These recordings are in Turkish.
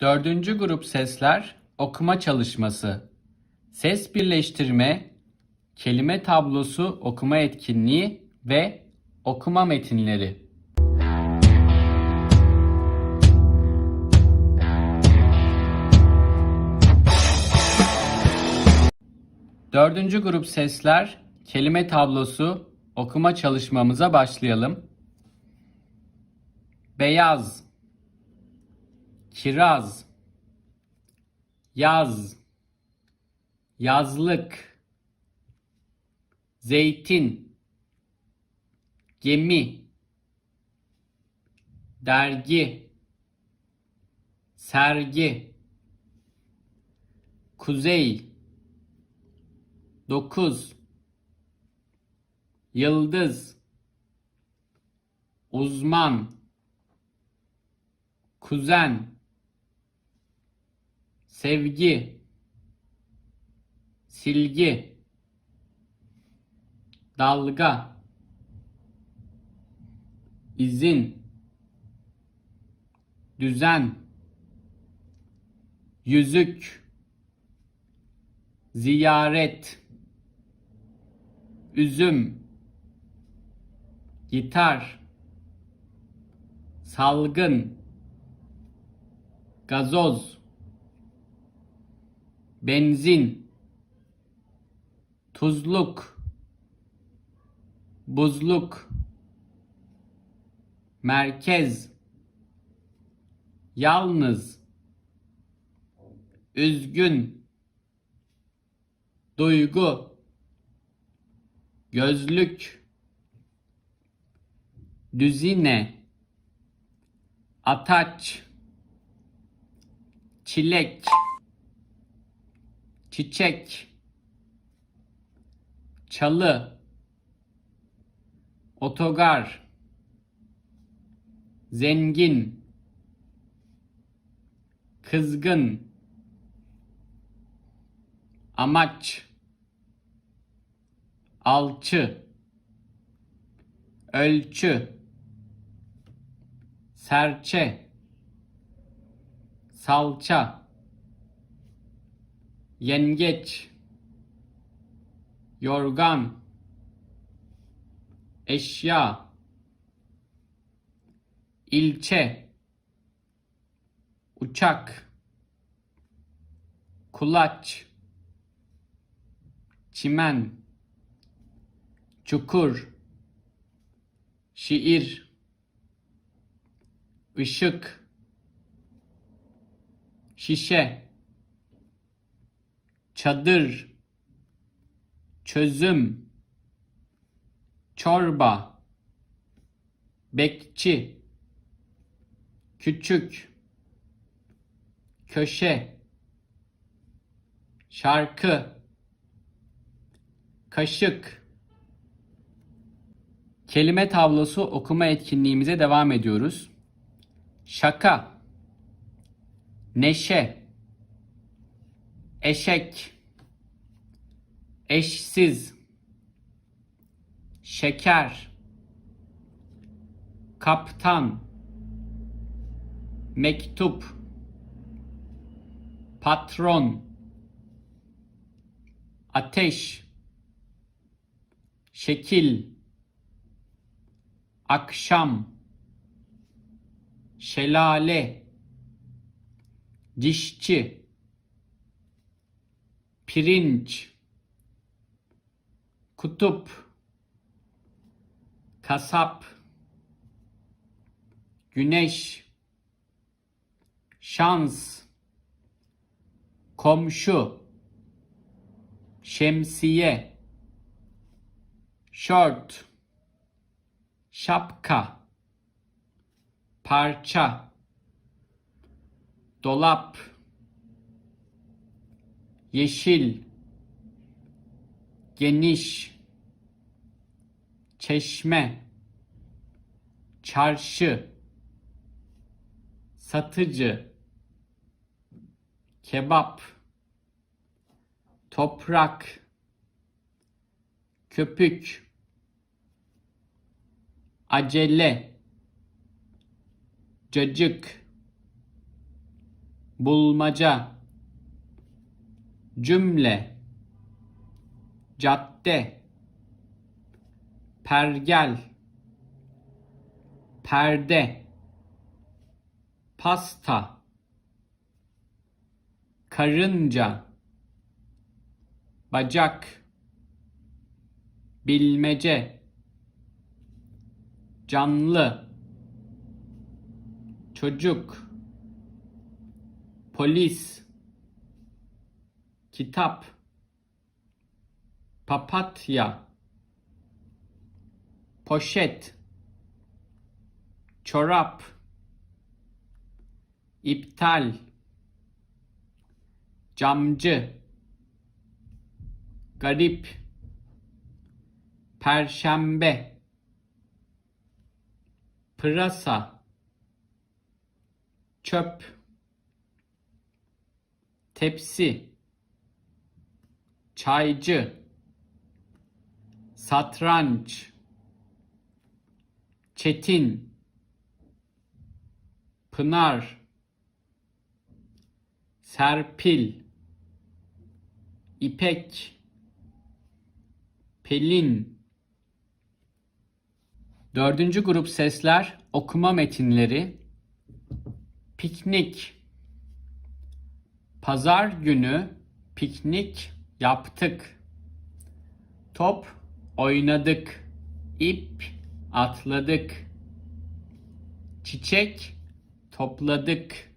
Dördüncü grup sesler okuma çalışması. Ses birleştirme, kelime tablosu okuma etkinliği ve okuma metinleri. Dördüncü grup sesler, kelime tablosu okuma çalışmamıza başlayalım. Beyaz, kiraz, yaz, yazlık, zeytin, gemi, dergi, sergi, kuzey, dokuz, yıldız, uzman, kuzen, sevgi, silgi, dalga, izin, düzen, yüzük, ziyaret, üzüm, gitar, salgın, gazoz, benzin, tuzluk, buzluk, merkez, yalnız, üzgün, duygu, gözlük, düzine, ataç, çilek, çiçek, çalı, otogar, zengin, kızgın, amaç, alçı, ölçü, serçe, salça, yengeç, yorgan, eşya, ilçe, uçak, kulaç, çimen, çukur, şiir, ışık, şişe, çadır, çözüm, çorba, bekçi, küçük, köşe, şarkı, kaşık. Kelime tablosu okuma etkinliğimize devam ediyoruz. Şaka, neşe, eşek, eşsiz, şeker, kaptan, mektup, patron, ateş, şekil, akşam, şelale, dişçi, pirinç, kutup, kasap, güneş, şans, komşu, şemsiye, şort, şapka, parça, dolap, yeşil, geniş, çeşme, çarşı, satıcı, kebap, toprak, köpük, acele, cacık, bulmaca, cümle, cadde, pergel, perde, pasta, karınca, bacak, bilmece, canlı, çocuk, polis, kitap, papatya, poşet, çorap, iptal, camcı, garip, perşembe, pırasa, çöp, tepsi, çaycı, satranç, çetin, pınar, serpil, ipek, pelin. Dördüncü grup sesler okuma metinleri. Piknik. Pazar günü piknik yaptık. Top oynadık. İp atladık. Çiçek topladık.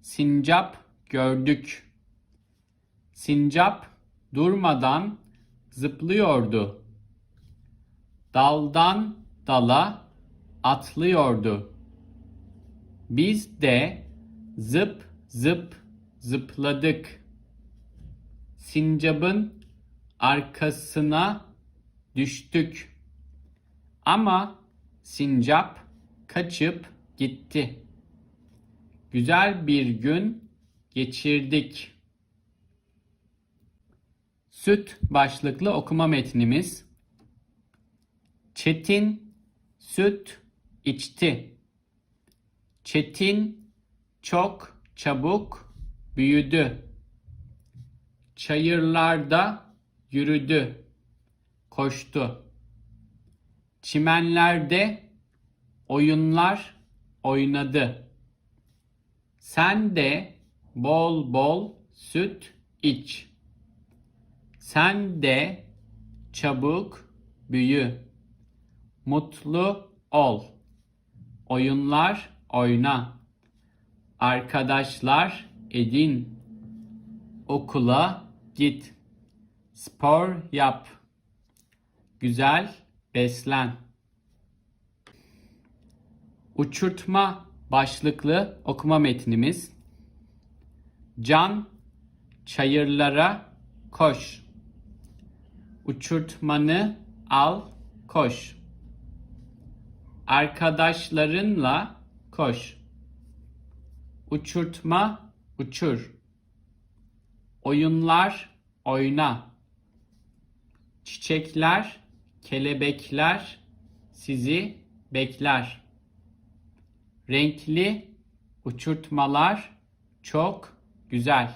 Sincap gördük. Sincap durmadan zıplıyordu. Daldan dala atlıyordu. Biz de zıp zıp zıpladık. Sincap'ın arkasına düştük. Ama sincap kaçıp gitti. Güzel bir gün geçirdik. Süt başlıklı okuma metnimiz. Çetin süt içti. Çetin çok çabuk büyüdü. Çayırlarda yürüdü. Koştu. Çimenlerde oyunlar oynadı. Sen de bol bol süt iç. Sen de çabuk büyü. Mutlu ol. Oyunlar oyna. Arkadaşlar edin. Okula git. Spor yap. Güzel beslen. Uçurtma başlıklı okuma metnimiz. Can çayırlara koş. Uçurtmanı al koş. Arkadaşlarınla koş. Uçurtma uçur. Oyunlar oyna. Çiçekler, kelebekler sizi bekler. Renkli uçurtmalar çok güzel.